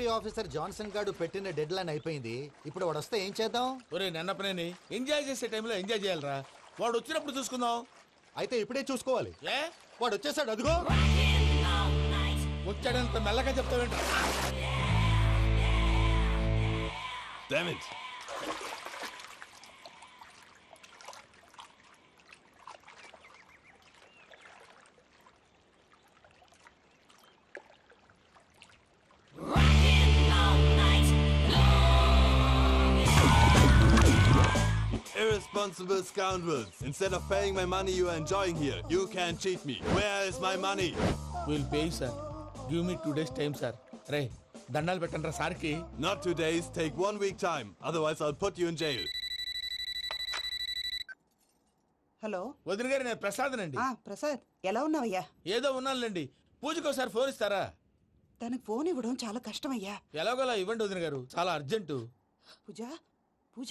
Safety officer Johnson గారు పెట్టిన dead line అయిపోయింది. ఇప్పుడు వాడు వస్తే ఏం చేద్దాం? ఒరే నన్నపనేని ఎంజాయ్ చేసే టైంలో ఎంజాయ్ చేయాలరా. వాడు వచ్చినప్పుడు చూసుకుందాం. అయితే ఇప్పుడే చూసుకోవాలి. ఏ? వాడు వచ్చేసాడు అదిగో. వచ్చాడంత మెల్లగా చెప్తావేంట Damn Irresponsible scoundrels. Instead of paying my money you are enjoying here, you can cheat me. Where is my money? Will pay sir give me two days time sir రే దండాలు పెట్టండి సార్కి Not two days, take one week time. Otherwise, I'll put you in jail. Hello వదిన గారు నేను ప్రసాదనండి ఆ ప్రసాద్ ఎలా ఉన్నావయ్యా ఏదో ఉన్నానులేండి పూజకి ఒకసారి ఫోన్ ఇస్తారా తనకు ఫోన్ ఇవ్వడం చాలా కష్టమయ్యా ఎలాగోలా ఇవ్వండి వదిన గారు చాలా అర్జెంటు పూజ పూజ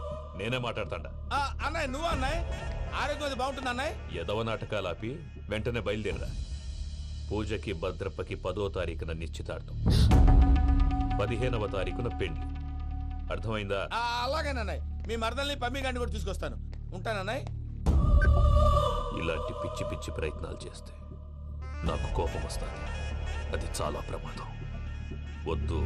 నేనే మాట్లాడతాడా. అన్నయ్య నువ్వు అన్నయ్య? ఆరోగ్యం అది బాగుంటుంది అన్నయ్య? ఎదవ నాటకాలు ఆపి వెంటనే బయలుదేరరా. పూజకి భద్రప్పకి పదో తారీఖున నిశ్చితార్థం. పదిహేనవ తారీఖున పెళ్ళి అర్థమైందా? అలాగేనన్నయ్య మీ మరదల్ని పమ్మి గారిని కూడా తీసుకొస్తాను. ఉంటానన్నయ్య ఇలాంటి పిచ్చి పిచ్చి ప్రయత్నాలు చేస్తే నాకు కోపం వస్తుంది. అది చాలా ప్రమాదం. వద్దు.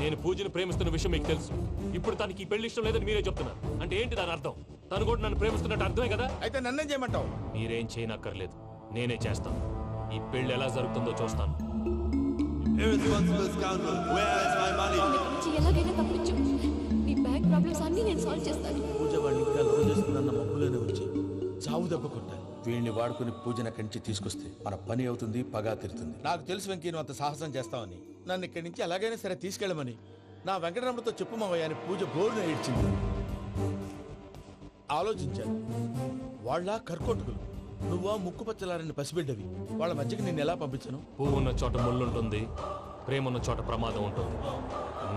నేను పూజను ప్రేమిస్తున్న విషయం మీకు తెలుసు. ఇప్పుడు తనకి ఈ పెళ్ళి ఇష్టం లేదని మీరే చెప్తున్నారు. అంటే ఏంటి దాని అర్థం? తను కూడా నన్ను ప్రేమిస్తున్నట్టు అర్థమే కదా? అయితే నన్నేం చేయమంటావు? మీరేం చేయనక్కర్లేదు. నేనే చేస్తాను. ఈ పెళ్ళి ఎలా జరుగుతుందో చూస్తాను. ఎలాగైనా తప్పించు. నీ బ్యాంక్ ప్రాబ్లమ్స్ అన్నీ నేను సాల్వ్ చేస్తాను. పూజ వాడిని ఇంకా లవ్ చేస్తుందన్న మబ్బులోనే వచ్చి చావు దెబ్బ కొట్టాలి. వీళ్ళని వాడుకుని పూజన కంచి తీసుకొస్తే మన పని అవుతుంది పగా తిరుతుంది. నాకు తెలుసు వెంకీ నువ్వు అంత సాహసం చేస్తావని. నన్ను ఇక్కడి నుంచి ఎలాగైనా సరే తీసుకెళ్ళమని. నా వెంకటరమణతో చెప్పు మావయ్య అని పూజ బోరున ఏడ్చింది. ఆలోచించాను. వాళ్ళ కర్కోటకులు నువ్వా ముక్కు పచ్చలారని పసిబిడ్డవి. వాళ్ళ మధ్యకి నేను ఎలా పంపించను? పువ్వు ఉన్న చోట ముళ్ళుంటుంది ప్రేమ ఉన్న చోట ప్రమాదం ఉంటుంది.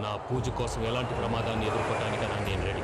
నా పూజ కోసం ఎలాంటి ప్రమాదాన్ని ఎదుర్కోవడానికైనా నేను రెడీ.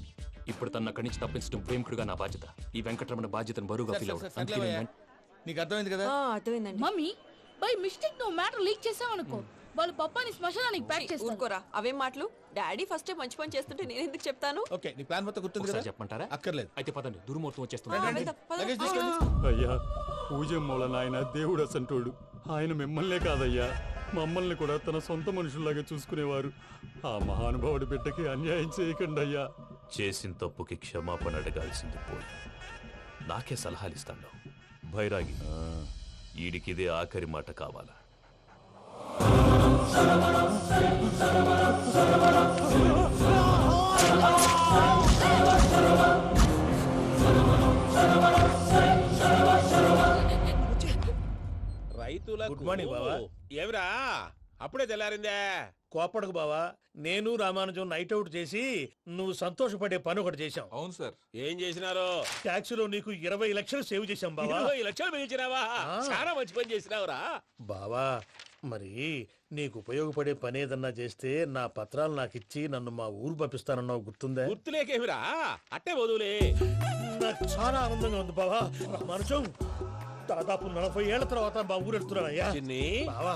ఇప్పుడు తన అక్కడి నుంచి తప్పించడం ప్రేమికుడుగా నా బాధ్యత. ఈ వెంకటరమణ బాధ్యతను బరువుగా ఫీల్ అందుకే. నేను నీకు అర్థమైంది కదా? ఆ, అర్థమైందండి. మమ్మీ బై మిస్టేక్ నువ్వు మ్యాటర్ లీక్ చేసావనుకో వాళ్ళు పప్పాని శ్మశానానికి ప్యాక్ చేస్తారు ఊరుకోరా. అవేం మాటలు? డాడీ ఫస్ట్ మంచి పని చేస్తుంటే నేను ఎందుకు చెప్తాను? ఓకే నీ ప్లాన్ మొత్తం గుర్తుంది ఒకసారి కదా చెప్పమంటారా? అక్కర్లేదు. అయితే పదండి దుర్ముహూర్తం ఆ, వచ్చేస్తుంది వెళ్దాం, పద. లగేజ్ తీసుకెళ్ళు. అయ్యా పూజమ్మల నాయన దేవుడు అసంటోడు. ఆయన మిమ్మల్నే కాదయ్యా. మమ్మల్ని కూడా తన సొంత మనుషుల్లాగా చూసుకునేవారు. ఆ మహానుభావుడి బిడ్డకి అన్యాయం చేయకండి అయ్యా చేసిన తప్పుకి క్షమాపణ అడగాల్సింది పోయి. నాకే సలహాలు ఇస్తాడు భైరాగి ఈడికిదే ఆఖరి మాట కావాలా? రైతుల గుడ్ మార్నింగ్ బావా. ఏమిరా? అప్పుడే తెల్లారిందే. కోపడకు బావా. నేను రామానుజం నైట్ అవుట్ చేసి నువ్వు సంతోషపడే పని ఒకటి చేశాం. అవును సార్. ఏం చేసినారు? ట్యాక్సీలో నీకు ఇరవై లక్షలు సేవ్ చేశాం బావా. ఇరవై లక్షలు మిగిల్చినావా? ఆ. చాలా మంచి పని చేసినావురా. బావా మరి నీకు ఉపయోగపడే పని ఏదన్నా చేస్తే నా పత్రాలు నాకు ఇచ్చి నన్ను మా ఊరు పంపిస్తానన్నావు గుర్తుందా? గుర్తులేకేమిరా? అట్టే వదులే నాకు చాలా ఆనందంగా ఉంది బావా. మనసం దాదాపు నలభై ఏళ్ళ తర్వాత మా ఊరు వెళ్తున్నానయ్యా చిన్ని. బావా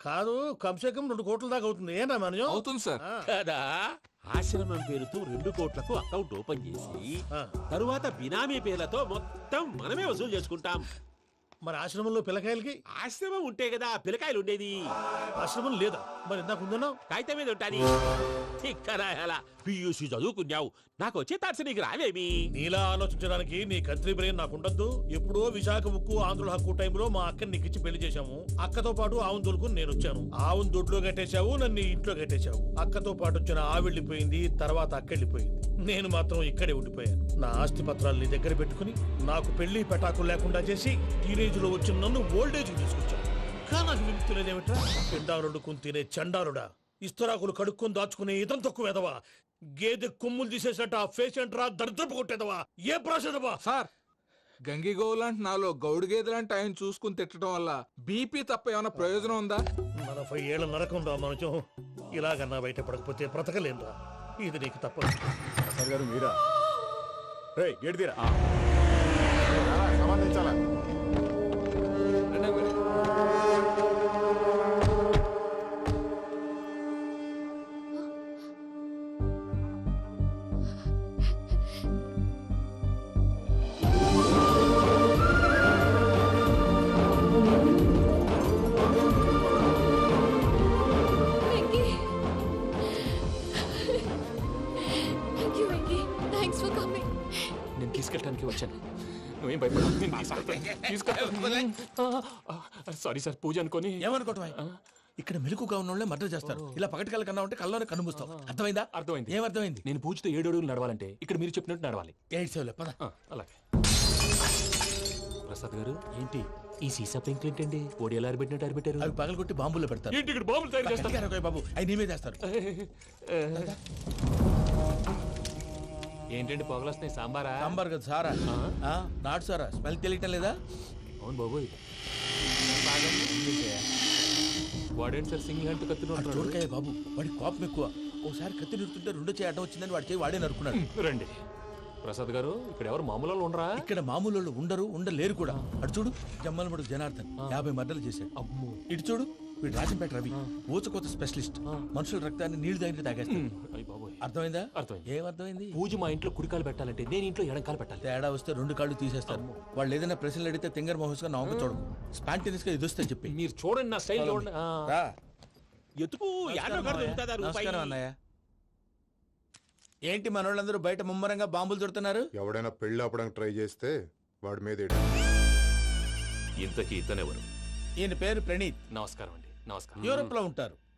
కాదు కంసే కం రెండు కోట్ల దాకా అవుతుంది. ఏనా మనజం అవుతుంది సార్. కదా? ఆశ్రమం పేరుతో రెండు కోట్లకు అకౌంట్ ఓపెన్ చేసి ఆ. తరువాత బినామీ పేర్లతో మొత్తం మనమే వసూలు చేసుకుంటాం. మరి ఆశ్రమంలో పిల్లకాయలకి? ఆశ్రమం ఉంటే కదా పిల్లకాయలు ఉండేది. ఆశ్రమం లేదా? మరి ఇందాక ఉందన్నావు? కాగితం మీద ఉంటాది. పియూసి చదువుకున్నావు. నాకు వచ్చే థాట్స్ నీకు రావేమి? నీలా ఆలోచించడానికి నీ కత్రి బ్రెయిన్ నాకు ఉండద్దు ఎప్పుడో విశాఖ ఉక్కు ఆంధ్రుల హక్కు టైంలో మా అక్కని నీకు ఇచ్చి పెళ్ళి చేశాము. అక్కతో పాటు ఆవును దొడుకుని నేను వచ్చాను. ఆవును దొడ్లో కట్టేశావు నన్ను ఇంట్లో కట్టేశావు. అక్కతో పాటు వచ్చిన ఆ వెళ్ళిపోయింది తర్వాత అక్క వెళ్ళిపోయింది. నేను మాత్రం ఇక్కడే ఉండిపోయాను. నా ఆస్తి పత్రాలు నీ దగ్గర పెట్టుకుని నాకు పెళ్ళి పెటాకులు లేకుండా చేసి టీనేజ్లో వచ్చిన నన్ను ఓల్డేజ్ తీసుకొచ్చాను కానీ నాకు విముక్తి లేదేమిట్రా? పిండారుడుకుని తినే చండారుడా ఇస్తరాకులు కడుక్కొని దాచుకునే ఇతం తక్కువ ఎదవా గేదె కొమ్ములు తీసేసట ఆ పేషెంట్ రా దరిద్రపు కొట్టేదవా? ఏ ప్రాసెదవా? సార్ గంగిగోవు లాంటి నాలో గౌడు గేదె లాంటి ఆయన చూసుకుని తిట్టడం వల్ల బీపీ తప్ప ఏమైనా ప్రయోజనం ఉందా? నలభై ఏళ్ళ నరకం రా మనచం ఇలాగన్నా బయటపడకపోతే బ్రతకలేనురా ఇది నీకు తప్పదు. సార్ గారు మీరా? రే గేట్ తీరా. రండి తీసుకెళ్ళడానికి వచ్చాను. నువ్వేం తీసుకెళ్తాను సారీ సార్ పూజ అనుకొని. ఏమనుకోవటం ఇక్కడ మెలకుగా ఉన్న వాళ్ళే మర్డర్ చేస్తారు. ఇలా పగటి కళ్ళ కన్నా ఉంటే కళ్ళలోనే కనుమూస్తావు అర్థమైందా? అర్థమైంది. ఏమర్థమైంది నేను పూజతో ఏడు అడుగులు నడవాలంటే ఇక్కడ మీరు చెప్పినట్టు నడవాలి. ఎయిట్ సెవెన్ పద. అలాగే. ప్రసాద్ గారు ఏంటి? ఈ సీసా పెంకులు ఏంటండి? ఓడి ఎలా అరబెట్టినట్టు అరబెట్టారు అవి పగలగొట్టి బాంబులో పెడతారు. ఏంటి ఇక్కడ బాంబులు తయారు చేస్తారు? బాబు. అవి నీమే చేస్తారు ఏంటండి పొగలొస్తున్నాయి? సాంబారా? సాంబార్ కదా సారా? ఆ, నాటు సారా? స్మెల్ తెలియటం లేదా? అవును బాబోయ్ వాడేంటి సార్ సింగిల్ హ్యాండ్ కత్తిన చూడకాయ బాబు. వాడి కోపం ఎక్కువ. ఓసారి కత్తి నిరుతుంటే రెండో చేయి అడ్డం వచ్చిందని వాడి చేయి వాడే నరుకున్నాడు రండి. ప్రసాద్ గారు ఇక్కడ ఎవరు మామూలు వాళ్ళు ఉండరా? ఇక్కడ మామూలు వాళ్ళు ఉండరు ఉండలేరు కూడా. అటు చూడు జమ్మలమడు జనార్దన్ యాభై మర్డర్లు చేశాడు. అమ్మో. ఇటు చూడు వీడు రాజంపేట రవి ఊచకోత స్పెషలిస్ట్. మనుషుల రక్తాన్ని నీళ్ళు తాగితే తాగేస్తాడు. అయ్య బాబోయ్. అర్థమైందా? అర్థమైంది. ఏమర్థమైంది పూజ మా ఇంట్లో కుడికాలు పెట్టాలంటే నేను ఇంట్లో ఎడంకాలు పెట్టాలి. తేడా వస్తే రెండు కాళ్ళు తీసేస్తారు. వాళ్ళు ఏదైనా ప్రశ్నలు అడిగితే తింగర్ మహోస్గా నవ్వు చూడకు స్పాంటినియస్గా ఇది వస్తే చెప్పి. మీరు చూడండి నా స్టైల్ చూడండి. ఆ. రా. ఎతుకు యాడో కాడ దొరుకుతుందా రూపాయి నమస్కారం అన్నయ్య. ఏంటి మనోళ్ళందరూ బయట ముమ్మరంగా బాంబులు చుడుతున్నారు ఎవడైనా పెళ్ళి ఆపడానికి ట్రై చేస్తే వాడి మీద ఎడి. ఇంతకీ ఇతనెవరు? ఈయన పేరు ప్రణీత్. నమస్కారం అండి. నమస్కారం. యూరోప్లో ఉంటారు.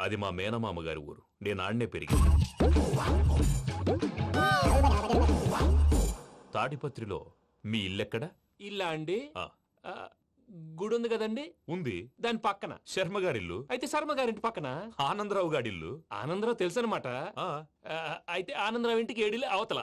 అది మా మేనమామ గారి ఊరు. నేను ఆడనే పెరిగింది తాడిపత్రిలో మీ ఇల్లెక్కడ? ఇల్లా అండి? ఆ, ఆ, గుడి ఉంది కదండి? ఉంది. దాని పక్కన. శర్మ గారిల్లు అయితే శర్మ గారింటి పక్కన? ఆనందరావు గారిల్లు. ఆనందరావు తెలుసు అనమాట ఆ, అయితే ఆనందరావు ఇంటికి ఏడిలే అవతల.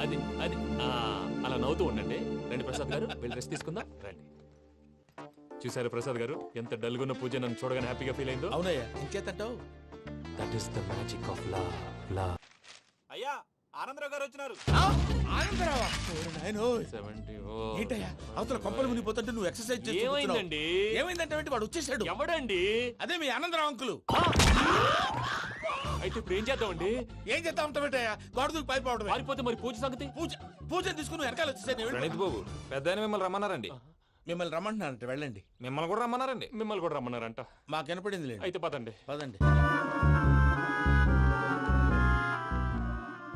అది అది ఆ, అలా నవ్వుతూ ఉండండి. రండి ప్రసాద్ గారు వెళ్ళి రెస్ట్ తీసుకుందాం. రండి. చూసారు ప్రసాద్ గారు? ఎంత డల్గున్న పూజ నన్ను చూడగానే హ్యాపీగా ఫీల్ అయిందో. అవునయ్యా ఇంకేతంటావు that is the magic of la la అయ్యా ఆనందరావు గారు వచ్చినారు. ఆనందరావా? నాయనో. సెవెంటీ ఏంటయ్యా? అవతల కొంపలు మునిగిపోతుంటే నువ్వు ఎక్సర్సైజ్ చేస్తూ ఏమైందండి? ఏమైందంటే ఏంటి? వాడు వచ్చేసాడు. ఎవడండి? అదే మీ ఆనందరావు అంకులు. అయితే ఇప్పుడు ఏం చేద్దామండి? ఏం చేస్తా ఉంటావేటయ్యా గోడ దూకి పైపోవడమే పారిపోతే మరి పూజ సంగతి? పూజ పూజ తీసుకుని వెనకాల వచ్చేసాను ప్రణీత్ బాబు పెద్ద మిమ్మల్ని రమ్మన్నారండి. మిమ్మల్ని రమ్మంటున్నారంట వెళ్ళండి. మిమ్మల్ని కూడా రమ్మన్నారండి. మిమ్మల్ని కూడా రమ్మన్నారంట. మాకు వినపడింది లేదు అయితే పదండి. పదండి.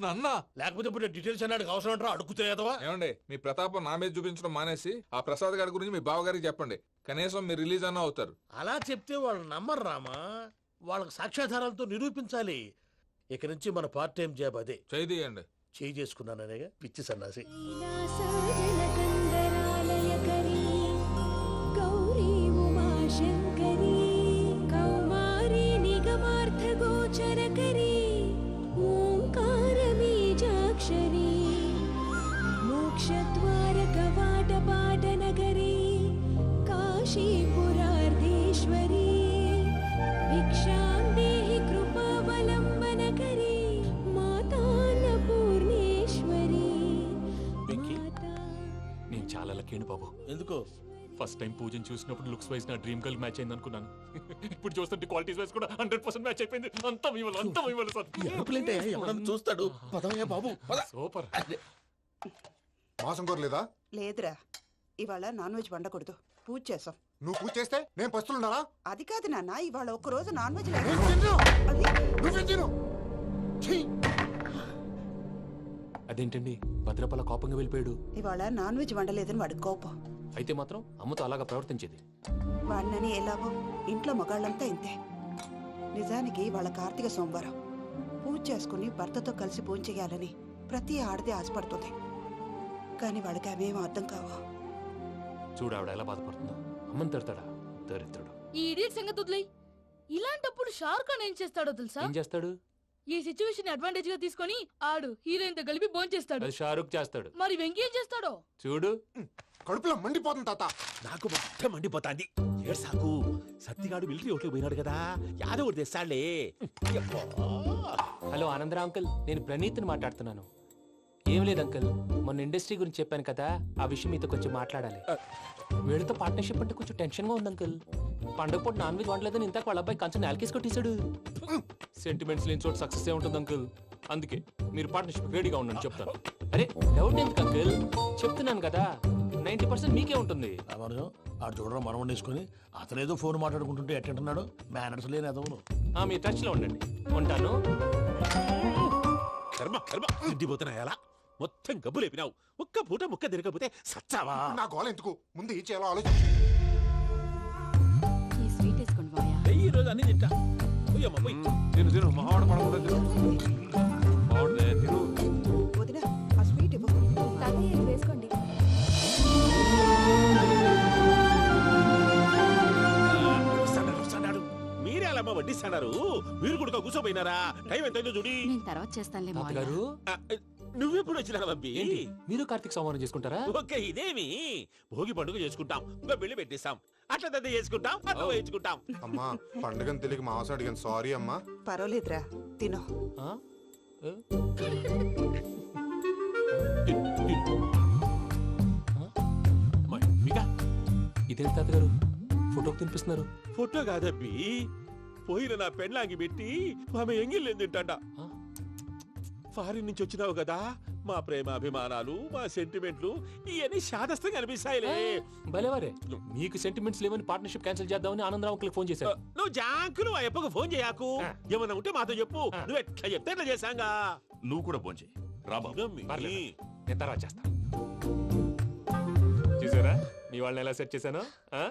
నన్న లేకపోతే ఇప్పుడు డీటెయిల్స్ అన్నాడు అవసరం అంటారా అడుగుతాయేదవా ఏమండి మీ ప్రతాపం నా మీద చూపించడం మానేసి ఆ ప్రసాద్ గారి గురించి మీ బావగారికి చెప్పండి. కనీసం మీరు రిలీజ్ అన్న అవుతారు. అలా చెప్తే వాళ్ళు నమ్మరు రామా? వాళ్ళకి సాక్ష్యాధారాలతో నిరూపించాలి. ఇక నుంచి మన పార్ట్ టైం జాబ్ అదే. చేయండి చేయి చేసుకున్నాననేగా పిచ్చి సన్నాసి. ఓంకారబీజాక్షరీ మోక్షద్వారకవాటపాటనగరీ కాశీపురార్ధేశ్వరీ భిక్షాం దేహి కృపావలంబనకరీ మాతాన్నపూర్ణేశ్వరీ. వెంకీ నేను చాలా లక్కీని బాబు. ఎందుకు? ఫస్ట్ టైం పూజను చూసినప్పుడు లుక్స్ వైజ్ నా డ్రీమ్ గర్ల్ మ్యాచ్ అయింది అనుకున్నాను. ఇప్పుడు చూస్తుంటే క్వాలిటీస్ వైజ్ కూడా హండ్రెడ్ పర్సెంట్ మ్యాచ్ అయిపోయింది. అంతా మీ వల్ల అంతా మీ వల్ల సార్. ఎవడన్నా చూస్తాడు? పదవయ్యా బాబు పద. సూపర్. మాసం కోరలేదా లేదురా. ఇవాళ నాన్ వెజ్ వండకూడదు. పూజ చేసాం నువ్వు పూజ చేస్తే నేను పస్తులున్నానా అది కాదు నాన్న ఇవాళ ఒక్క రోజు నాన్ వెజ్ నేను లేదు తిన్ను. అది. నువ్వే తిను. ఛీ! అదేంటండి? భద్రపల కోపంగా వెళ్ళిపోయాడు. ఇవాళ నాన్ వెజ్ వండలేదని వాడి కోపం. అయితే మాత్రం అమ్మతో అలాగా ప్రవర్తించేది. వాడినని ఎలాగో ఇంట్లో మగాళ్ళంతా ఇంతే. నిజానికి వాళ్ళ కార్తీక సోమవారం. పూజ చేసుకుని భర్తతో కలిసి పూజ చేయాలని ప్రతి ఆడది ఆశపడుతుంది. కానీ వాడికి అవేం అర్థం కావు? చూడు ఆవిడ ఎలా బాధపడుతుందో. అమ్మని తిడతాడా? దరిద్రుడు. ఈ ఇడియట్ సంగతి వదిలేయ్. ఇలాంటప్పుడు షారుఖ్ ఖాన్ ఏం చేస్తాడో తెలుసా? ఏం చేస్తాడు? ఈ సిచ్యువేషన్ అడ్వాంటేజ్గా తీసుకొని ఆడు హీరోయిన్తో కలిపి బోన్ చేస్తాడు. అది షారుఖ్ చేస్తాడు. మరి వెంకీ ఏం చేస్తాడో? చూడు. కడుపులో మండిపోతుంది తాత. నాకు మొత్తం మండిపోతాంది. ఏడు సాకు. సత్తిగాడు మిలిటరీ ఒకటి పోయినాడు కదా. యాదవ్ ఒకటి తెస్తాడులే. Hello ఆనందరా uncle. నేను ప్రణీత్ని మాట్లాడుతున్నాను. ఏం లేదు అంకుల్. మొన్న ఇండస్ట్రీ గురించి చెప్పాను కదా. ఆ విషయం మీతో కొంచెం మాట్లాడాలి. వీళ్ళతో పార్ట్నర్షిప్ అంటే కొంచెం టెన్షన్గా ఉంది అంకుల్. పండగ పూట నాన్ వెజ్ వండలేదని ఇంతకు వాళ్ళ అబ్బాయి కంచెం నేలకేసి కొట్టేశాడు. సెంటిమెంట్స్ లేని చోట సక్సెస్ ఏ ఉంటుంది అంకుల్. అందుకే మీరు పార్ట్నర్షిప్ రెడీగా ఉండండి చెప్తాను. అరే డౌట్ ఎందుకు అంకుల్? చెప్తున్నాను కదా. నైన్టీ పర్సెంట్ మీకే ఉంటుంది. రామానుజం ఆడు చూడడం మనం వండేసుకొని అతనేదో ఫోన్ మాట్లాడుకుంటుంటే ఎట్టంటున్నాడు మేనర్స్ లేని అదవును ఆ, మీరు టచ్లో ఉండండి. ఉంటాను. కర్మ కర్మ. తిండిపోతున్నా ఎలా? మొత్తం గబ్బు లేపినావు ఒక్క పూట ముక్క తిరగకపోతే సచ్చావా? నా గోల ఎందుకు? ముందు ఏం చేయాలో ఆలోచించు ఈ స్వీట్ వేసుకోండి ఈ రోజు అన్ని తింటా. పోయమ్మ పోయి. తిను తిను. మహావాడ పడకుండా తిను. వడ్డిస్తాడారు మీరు కూడా కూర్చోపోయినారా టైం ఎంతైందో చూడి. నేను తర్వాత చేస్తానులే మావయ్య. తాతగారు. ఆ, నువ్వెప్పుడు వచ్చినా ఏంటి? మీరు కార్తీక్ సంహారం చేసుకుంటారా? ఓకే ఇదేమి. భోగి పండుగ చేసుకుంటాం. ఇంకా పెళ్ళి పెట్టిస్తాం. అట్లా దద్ద చేసుకుంటాం అట్లా వేయించుకుంటాం. అమ్మా పండుగని తెలియక మాంసం అడిగాను. సారీ అమ్మా. పర్వాలేదురా తినో. ఇదేంటి తాతగారు? ఫోటోకి తినిపిస్తున్నారు. ఫోటో కాదబ్బి. పోయిన నా పెళ్ళాంగి పెట్టి ఆమె ఎంగిల్లేం తింటాడ ఫారిన్ నుంచి వచ్చినావు కదా మా ప్రేమ అభిమానాలు మా సెంటిమెంట్లు ఇవన్నీ శాదస్తంగా అనిపిస్తాయిలే. భలేవారే. మీకు సెంటిమెంట్స్ లేవని పార్ట్నర్షిప్ క్యాన్సిల్ చేద్దామని ఆనందరావు అంకుల్ ఫోన్ చేశారు నువ్వు జాంకులు ఆ అప్పకు ఫోన్ చేయకు. ఏమన్నా ఉంటే మాతో చెప్పు. నువ్వు ఎట్లా చెప్తే ఎట్లా చేశాంగా. నువ్వు కూడా ఫోన్ చేయి. రాబా పర్లేదు. నేను తర్వాత చేస్తా. చూసారా? మీ వాళ్ళని ఎలా సెట్ చేశాను? ఆ?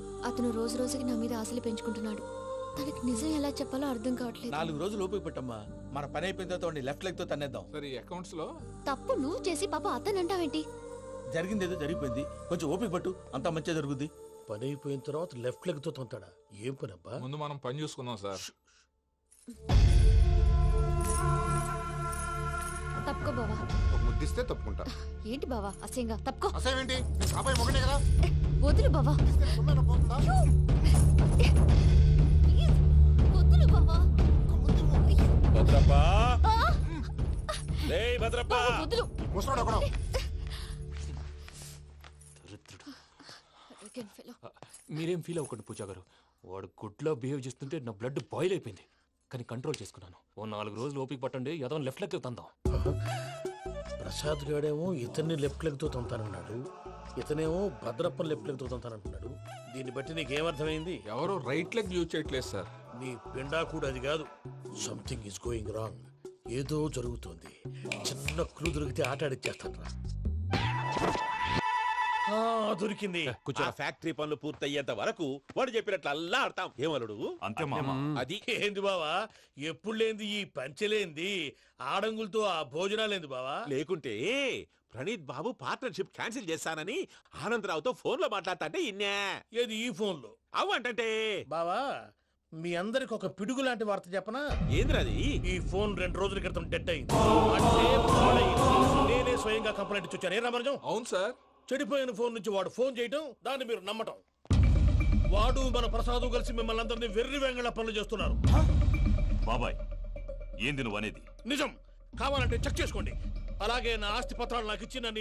అతను రోజు రోజుకి నా మీద ఆశలు పెంచుకుంటున్నాడు. తనకి నిజం ఎలా చెప్పాలో అర్థం కావట్లేదు. నాలుగు రోజులు ఓపిక పట్టమ్మా. మన పని అయిపోయిన తర్వాత లెఫ్ట్ లెగ్తో తన్నేద్దాం. సరే అకౌంట్స్లో? తప్పు నువ్వు చేసి పాప అతను అంటావేంటి? జరిగింది ఏదో జరిగిపోయింది. కొంచెం ఓపిక పట్టు. అంతా మంచిగా జరుగుద్ది. పని అయిపోయిన తర్వాత లెఫ్ట్ లెగ్తో తొంతాడా? ఏం పని అబ్బా? ముందు మనం పని చూసుకుందాం సార్. తప్పుకో బావా. ముద్దిస్తే తప్పుకుంటా. ఏంటి బావా? అసహ్యంగా. తప్పుకో. అసేమేంటి నీ బాబాయ్ మొగనే కదా. వదులు బావా. అయ్యో! ప్లీజ్, వదులు బావా. భద్రప్ప. ఆ! లే భద్రప్ప. బావా, వదులు. ముసరాడు ఒకడు Arrogant fellow. మీరేం ఫీల్ అవ్వకండి పూజా గారు. వాడు గుడ్లో బిహేవ్ చేస్తుంటే నా బ్లడ్ బాయిల్ అయిపోయింది. కానీ కంట్రోల్ చేసుకున్నాను. ఓ నాలుగు రోజులు ఓపిక పట్టండి ఏదో లెఫ్ట్ లెక్క తందాం. ప్రసాద్ గాడేమో ఇతన్ని లెఫ్ట్ లెగ్తో తొంతానన్నాడు ఇతనేమో భద్రప్పని లెఫ్ట్ లెగ్తో తొంతానంటున్నాడు. దీన్ని బట్టి నీకేమర్థమైంది ఎవరు రైట్ లెగ్ యూజ్ చేయట్లేదు సార్. నీ పిండా కూడా అది కాదు. సంథింగ్ ఈస్ గోయింగ్ రాంగ్ ఏదో జరుగుతోంది. చిన్న క్లూ దొరికితే ఆట ఆడిచ్చేస్తాను రా ఆ, దొరికింది. కొంచెం ఫ్యాక్టరీ పనులు పూర్తయ్యేంత వరకు వాడు చెప్పినట్లు అల్లా ఆడతాం. ఏమలుడు అంతే మామ. అది ఏంది బావా? ఎప్పుడు లేంది ఈ పంచలేంది? ఆడంగులతో ఆ భోజనాలేంది బావా? లేకుంటే ప్రణీత్ బాబు పార్ట్నర్షిప్ క్యాన్సిల్ చేస్తానని ఆనందరావుతో ఫోన్లో మాట్లాడతాంటే ఇన్నే. ఏది ఈ ఫోన్లో అవు అంటే బావా మీ అందరికి ఒక పిడుగు లాంటి వార్త చెప్పనా? ఏంద్రది ఈ ఫోన్ రెండు రోజుల క్రితం డెడ్ అయింది. అంటే పాడైంది. నేనే స్వయంగా కంప్లైంట్ ఇచ్చి వచ్చాను. ఏ రామరాజం అవును సార్. చెడిపోయిన ఫోన్ నుంచి వాడు ఫోన్ చేయటం దాన్ని మీరు నమ్మటం. వాడు మన ప్రసాదు కలిసి మిమ్మల్ని అందరినీ వెర్రి వెంగళ పనులు చేస్తున్నారు. బాబాయ్ ఏంది నువ్వు అనేది? నిజం. కావాలంటే చెక్ చేసుకోండి. అలాగే నా ఆస్తి పత్రాలు నాకు ఇచ్చి నన్ను